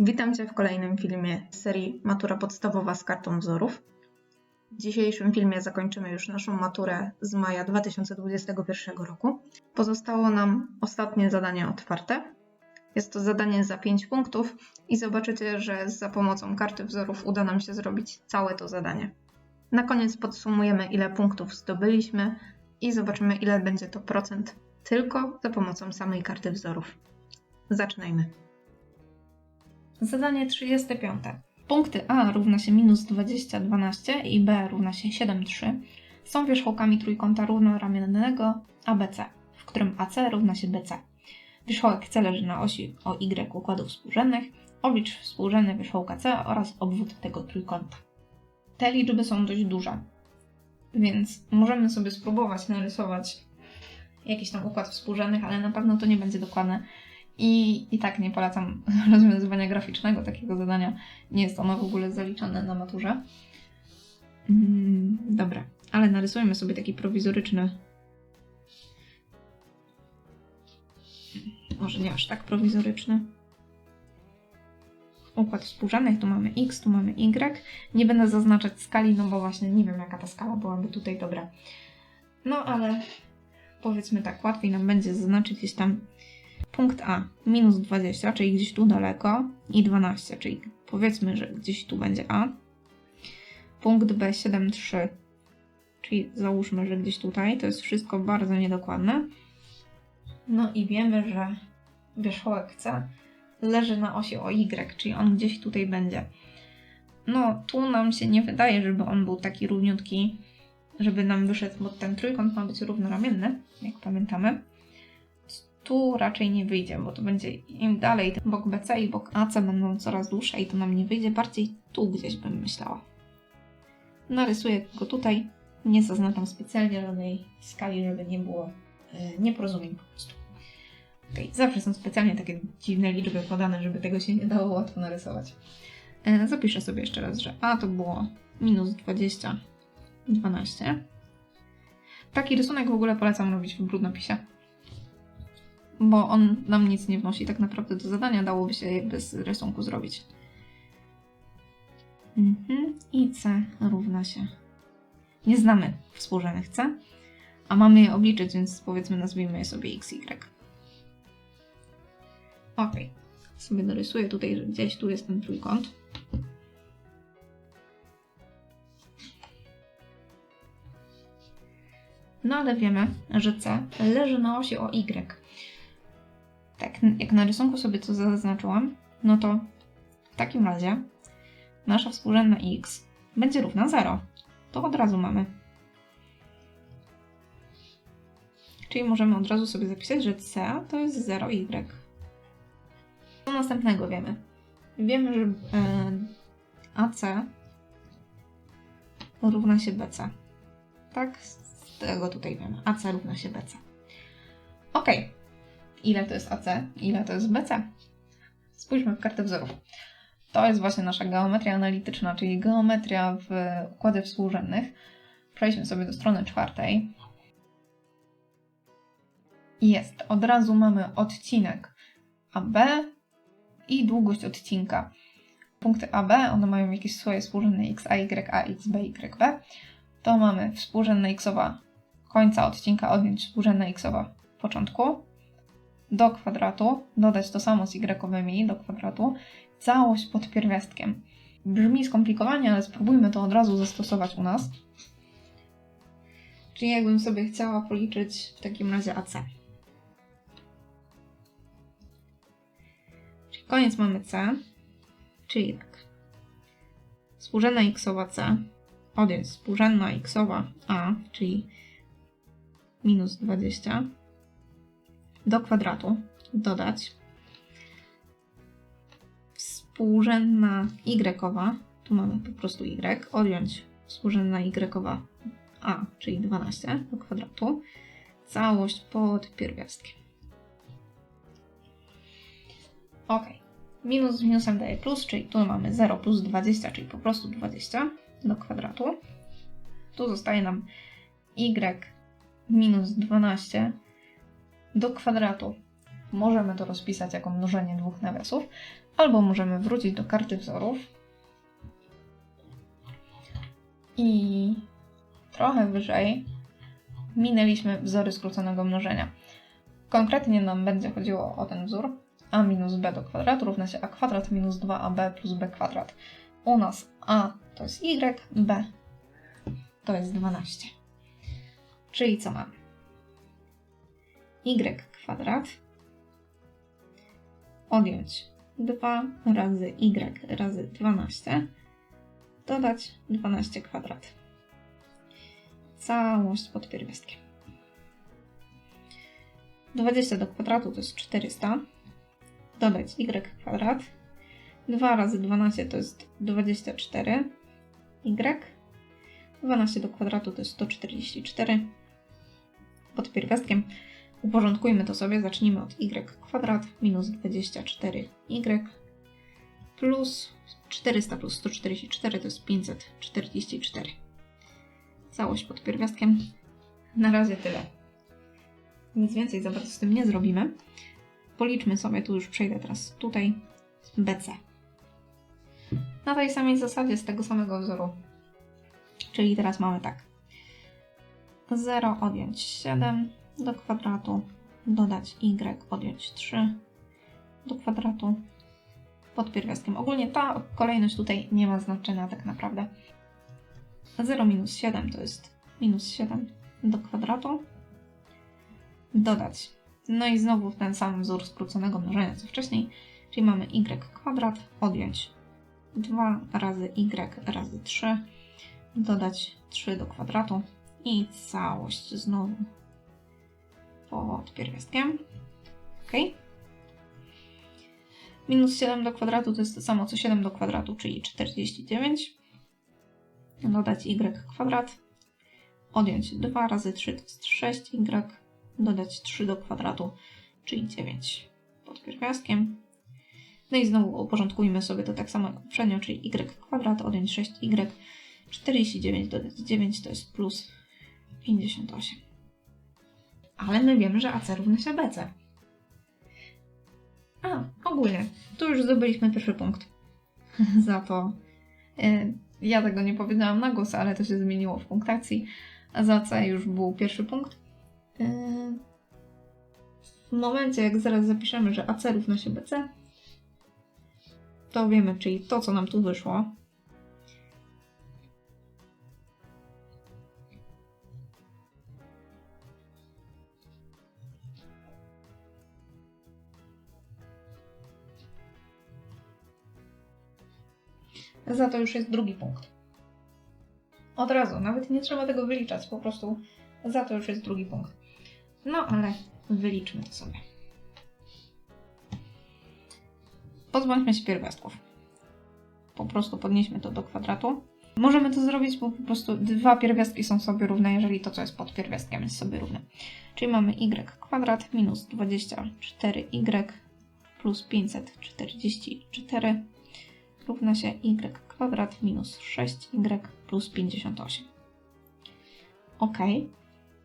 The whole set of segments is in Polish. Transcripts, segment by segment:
Witam Cię w kolejnym filmie z serii Matura podstawowa z kartą wzorów. W dzisiejszym filmie zakończymy już naszą maturę z maja 2021 roku. Pozostało nam ostatnie zadanie otwarte. Jest to zadanie za 5 punktów i zobaczycie, że za pomocą karty wzorów uda nam się zrobić całe to zadanie. Na koniec podsumujemy, ile punktów zdobyliśmy i zobaczymy, ile będzie to procent tylko za pomocą samej karty wzorów. Zaczynajmy. Zadanie 35. Punkty A równa się minus 20, 12 i B równa się 7, 3 są wierzchołkami trójkąta równoramiennego ABC, w którym AC równa się BC. Wierzchołek C leży na osi o Y układów współrzędnych. Oblicz współrzędne wierzchołka C oraz obwód tego trójkąta. Te liczby są dość duże, więc możemy sobie spróbować narysować jakiś tam układ współrzędnych, ale na pewno to nie będzie dokładne. I, I tak nie polecam rozwiązywania graficznego takiego zadania. Nie jest ono w ogóle zaliczane na maturze. Mm, dobra, ale narysujmy sobie taki prowizoryczny. Może nie aż tak prowizoryczny. Układ współrzędnych, tu mamy x, tu mamy y. Nie będę zaznaczać skali, no bo właśnie nie wiem jaka ta skala byłaby tutaj dobra. No ale powiedzmy tak, łatwiej nam będzie zaznaczyć gdzieś tam punkt A minus 20, czyli gdzieś tu daleko, i 12, czyli powiedzmy, że gdzieś tu będzie A. Punkt B 7,3, czyli załóżmy, że gdzieś tutaj. To jest wszystko bardzo niedokładne. No i wiemy, że wierzchołek C leży na osi o Y, czyli on gdzieś tutaj będzie. No, tu nam się nie wydaje, żeby on był taki równiutki, żeby nam wyszedł, bo ten trójkąt ma być równoramienny, jak pamiętamy tu raczej nie wyjdzie, bo to będzie im dalej ten bok BC i bok AC będą coraz dłuższe i to nam nie wyjdzie, bardziej tu gdzieś bym myślała. Narysuję go tutaj, nie zaznaczam specjalnie żadnej skali, żeby nie było yy, nieporozumień po prostu. Okay. Zawsze są specjalnie takie dziwne liczby podane, żeby tego się nie dało łatwo narysować. Yy, zapiszę sobie jeszcze raz, że A to było minus 20, 12. Taki rysunek w ogóle polecam robić w brudnopisie bo on nam nic nie wnosi tak naprawdę do zadania, dałoby się je bez rysunku zrobić. Mhm. I C równa się. Nie znamy współrzędnych C, a mamy je obliczyć, więc powiedzmy nazwijmy je sobie x, y. Ok. Sobie narysuję tutaj, że gdzieś tu jest ten trójkąt. No ale wiemy, że C leży na osi o y tak jak na rysunku sobie to zaznaczyłam, no to w takim razie nasza współrzędna x będzie równa 0. To od razu mamy. Czyli możemy od razu sobie zapisać, że c to jest 0y. Co następnego wiemy? Wiemy, że e, AC równa się BC. Tak? Z tego tutaj wiemy. AC równa się BC. Ok ile to jest AC, ile to jest BC. Spójrzmy w kartę wzorów. To jest właśnie nasza geometria analityczna, czyli geometria w układach współrzędnych. Przejdźmy sobie do strony czwartej. Jest. Od razu mamy odcinek AB i długość odcinka. Punkty AB, one mają jakieś swoje współrzędne x, a, y, a, y. To mamy współrzędna xowa końca odcinka odjąć współrzędna xowa początku do kwadratu, dodać to samo z y do kwadratu, całość pod pierwiastkiem. Brzmi skomplikowanie, ale spróbujmy to od razu zastosować u nas. Czyli jakbym sobie chciała policzyć w takim razie AC. Czyli koniec mamy C, czyli tak. Współrzędna xowa C odjąć współrzędna xowa A, czyli minus 20 do kwadratu dodać współrzędna y, tu mamy po prostu y, odjąć współrzędna y a, czyli 12 do kwadratu, całość pod pierwiastkiem. Ok. Minus z minusem daje plus, czyli tu mamy 0 plus 20, czyli po prostu 20 do kwadratu. Tu zostaje nam y minus 12 do kwadratu możemy to rozpisać jako mnożenie dwóch nawiasów, Albo możemy wrócić do karty wzorów i trochę wyżej minęliśmy wzory skróconego mnożenia. Konkretnie nam będzie chodziło o ten wzór a minus b do kwadratu równa się a kwadrat minus 2ab plus b kwadrat. U nas a to jest y, b to jest 12. Czyli co mamy? Y kwadrat odjąć 2 razy y razy 12 dodać 12 kwadrat. Całość pod pierwiastkiem. 20 do kwadratu to jest 400. Dodać y kwadrat. 2 razy 12 to jest 24. y. 12 do kwadratu to jest 144. Pod pierwiastkiem uporządkujmy to sobie. Zacznijmy od y kwadrat minus 24y plus 400 plus 144 to jest 544. Całość pod pierwiastkiem. Na razie tyle. Nic więcej za bardzo z tym nie zrobimy. Policzmy sobie, tu już przejdę teraz tutaj, BC. Na tej samej zasadzie z tego samego wzoru. Czyli teraz mamy tak. 0 odjąć 7 do kwadratu, dodać y odjąć 3 do kwadratu pod pierwiastkiem. Ogólnie ta kolejność tutaj nie ma znaczenia tak naprawdę. 0 minus 7 to jest minus 7 do kwadratu, dodać. No i znowu ten sam wzór skróconego mnożenia co wcześniej, czyli mamy y kwadrat, odjąć 2 razy y razy 3, dodać 3 do kwadratu i całość znowu pod pierwiastkiem. Ok. Minus 7 do kwadratu to jest to samo co 7 do kwadratu, czyli 49. Dodać y kwadrat, odjąć 2 razy 3 to jest 6y, dodać 3 do kwadratu, czyli 9 pod pierwiastkiem. No i znowu uporządkujmy sobie to tak samo jak poprzednio, czyli y kwadrat, odjąć 6y, 49 dodać 9 to jest plus 58. Ale my wiemy, że AC równa się BC. A, ogólnie, tu już zdobyliśmy pierwszy punkt. Za to y, ja tego nie powiedziałam na głos, ale to się zmieniło w punktacji. A za C już był pierwszy punkt. Yy, w momencie, jak zaraz zapiszemy, że AC równa się BC, to wiemy, czyli to, co nam tu wyszło, Za to już jest drugi punkt. Od razu, nawet nie trzeba tego wyliczać, po prostu za to już jest drugi punkt. No ale wyliczmy to sobie. Pozbądźmy się pierwiastków. Po prostu podnieśmy to do kwadratu. Możemy to zrobić, bo po prostu dwa pierwiastki są sobie równe, jeżeli to, co jest pod pierwiastkiem, jest sobie równe. Czyli mamy y kwadrat minus 24y plus 544 równa się y kwadrat minus 6y plus 58. Ok.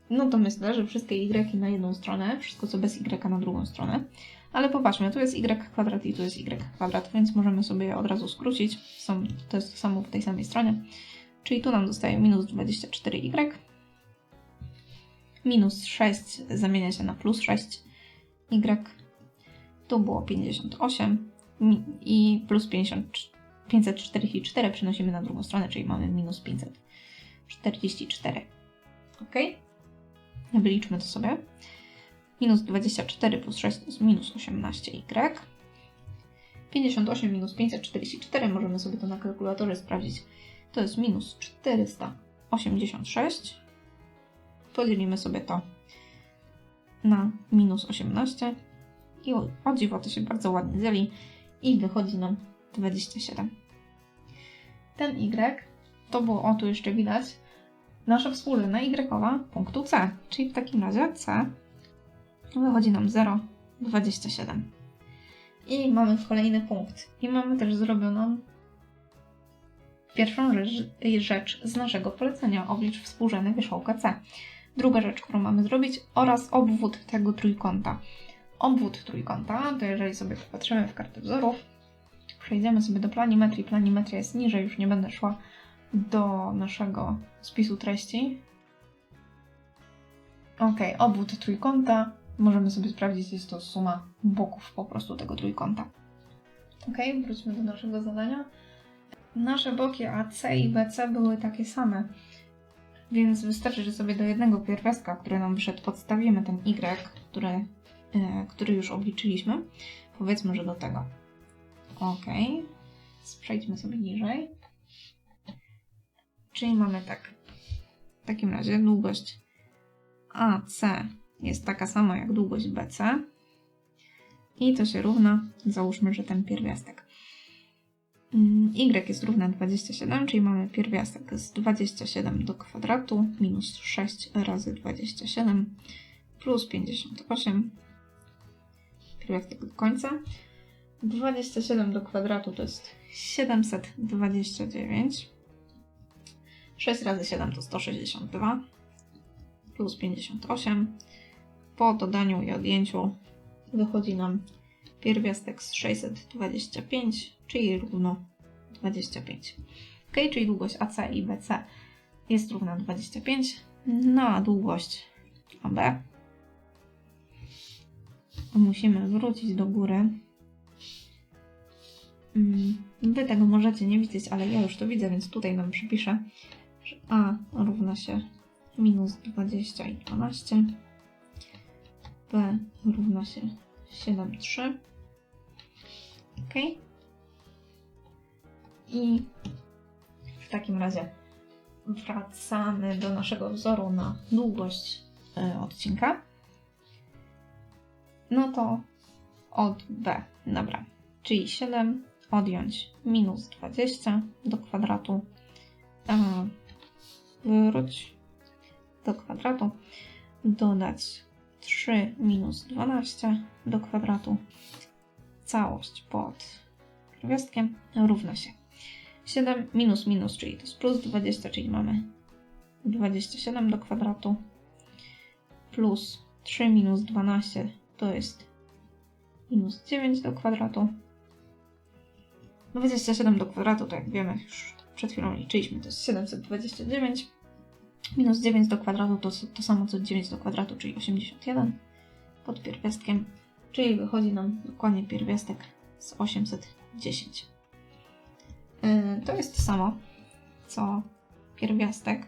No to myślę, że wszystkie y na jedną stronę, wszystko co bez y na drugą stronę. Ale popatrzmy, tu jest y kwadrat i tu jest y kwadrat, więc możemy sobie je od razu skrócić. Są, to jest to samo w tej samej stronie. Czyli tu nam zostaje minus 24y. Minus 6 zamienia się na plus 6y. Tu było 58 i plus 54 544 przenosimy na drugą stronę, czyli mamy minus 544. Ok? Wyliczmy to sobie. Minus 24 plus 6 to jest minus 18y. 58 minus 544, możemy sobie to na kalkulatorze sprawdzić, to jest minus 486. Podzielimy sobie to na minus 18 i o dziwo to się bardzo ładnie dzieli i wychodzi nam 27. Ten y, to było, o tu jeszcze widać, nasza współrzędna y punktu C, czyli w takim razie C wychodzi nam 0,27. I mamy kolejny punkt. I mamy też zrobioną pierwszą rzecz, rzecz z naszego polecenia, oblicz współrzędne wierzchołka C. Druga rzecz, którą mamy zrobić oraz obwód tego trójkąta. Obwód trójkąta, to jeżeli sobie popatrzymy w kartę wzorów, przejdziemy sobie do planimetrii. Planimetria jest niżej, już nie będę szła do naszego spisu treści. Ok, obwód trójkąta. Możemy sobie sprawdzić, jest to suma boków po prostu tego trójkąta. Ok, wróćmy do naszego zadania. Nasze boki AC i BC były takie same, więc wystarczy, że sobie do jednego pierwiastka, który nam wyszedł, podstawimy ten Y, który, e, który już obliczyliśmy. Powiedzmy, że do tego. Ok, przejdźmy sobie niżej. Czyli mamy tak. W takim razie długość AC jest taka sama jak długość BC. I to się równa, załóżmy, że ten pierwiastek. Mm, Y jest równa 27, czyli mamy pierwiastek z 27 do kwadratu minus 6 razy 27 plus 58. Pierwiastek do końca. 27 do kwadratu to jest 729. 6 razy 7 to 162 plus 58. Po dodaniu i odjęciu wychodzi nam pierwiastek z 625, czyli równo 25. Ok, czyli długość AC i BC jest równa 25, no a długość AB musimy wrócić do góry. Mm, Wy tego możecie nie widzieć, ale ja już to widzę, więc tutaj nam przypiszę, że A równa się minus 20 i 12. B równa się 7, 3. Ok. I w takim razie wracamy do naszego wzoru na długość y, odcinka. No to od B, dobra. Czyli 7 odjąć minus 20 do kwadratu. E, wróć do kwadratu. Dodać 3 minus 12 do kwadratu. Całość pod pierwiastkiem równa się 7 minus minus, czyli to jest plus 20, czyli mamy 27 do kwadratu plus 3 minus 12 to jest minus 9 do kwadratu. 27 do kwadratu, to jak wiemy, już przed chwilą liczyliśmy, to jest 729. Minus 9 do kwadratu to to samo co 9 do kwadratu, czyli 81 pod pierwiastkiem, czyli wychodzi nam dokładnie pierwiastek z 810. Yy, To jest to samo co pierwiastek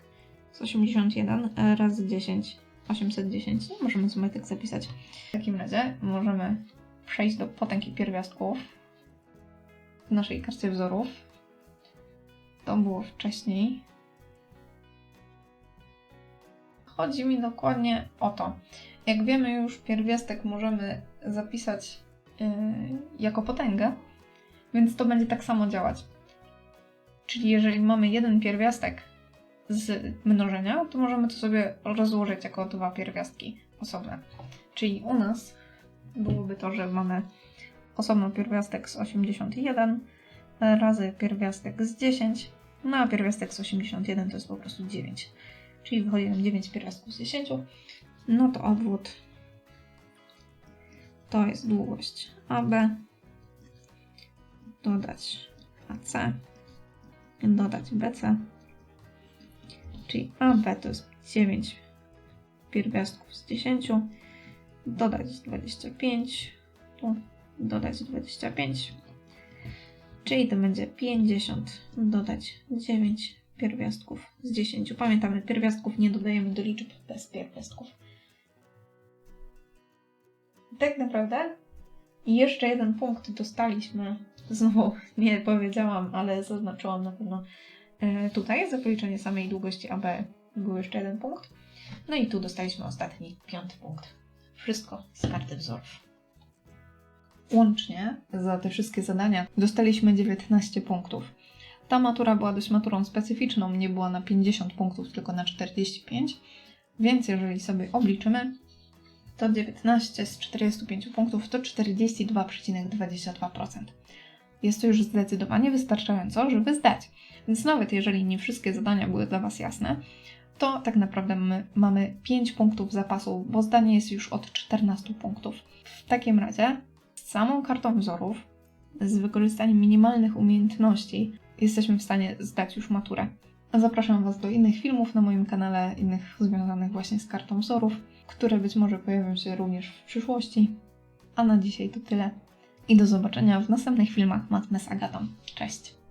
z 81 razy 10, 810. No, możemy sobie tak zapisać. W takim razie możemy przejść do potęgi pierwiastków w naszej karcie wzorów. To było wcześniej. Chodzi mi dokładnie o to. Jak wiemy już, pierwiastek możemy zapisać yy, jako potęgę, więc to będzie tak samo działać. Czyli jeżeli mamy jeden pierwiastek z mnożenia, to możemy to sobie rozłożyć jako dwa pierwiastki osobne. Czyli u nas byłoby to, że mamy osobno pierwiastek z 81 razy pierwiastek z 10, no a pierwiastek z 81 to jest po prostu 9. Czyli wychodzi nam 9 pierwiastków z 10. No to obwód. To jest długość AB, dodać AC, dodać BC, czyli AB to jest 9 pierwiastków z 10, dodać 25, tu dodać 25, czyli to będzie 50, dodać 9 pierwiastków z 10. Pamiętamy, pierwiastków nie dodajemy do liczb bez pierwiastków. Tak naprawdę jeszcze jeden punkt dostaliśmy. Znowu nie powiedziałam, ale zaznaczyłam na pewno e, tutaj za policzenie samej długości AB był jeszcze jeden punkt. No i tu dostaliśmy ostatni, piąty punkt. Wszystko z karty wzorów. Łącznie za te wszystkie zadania dostaliśmy 19 punktów. Ta matura była dość maturą specyficzną, nie była na 50 punktów, tylko na 45, więc jeżeli sobie obliczymy, to 19 z 45 punktów to 42,22%. Jest to już zdecydowanie wystarczająco, żeby zdać. Więc nawet jeżeli nie wszystkie zadania były dla Was jasne, to tak naprawdę my mamy 5 punktów zapasu, bo zdanie jest już od 14 punktów. W takim razie samą kartą wzorów z wykorzystaniem minimalnych umiejętności jesteśmy w stanie zdać już maturę. Zapraszam Was do innych filmów na moim kanale, innych związanych właśnie z kartą wzorów, które być może pojawią się również w przyszłości. A na dzisiaj to tyle i do zobaczenia w następnych filmach Matmy z Agatą. Cześć!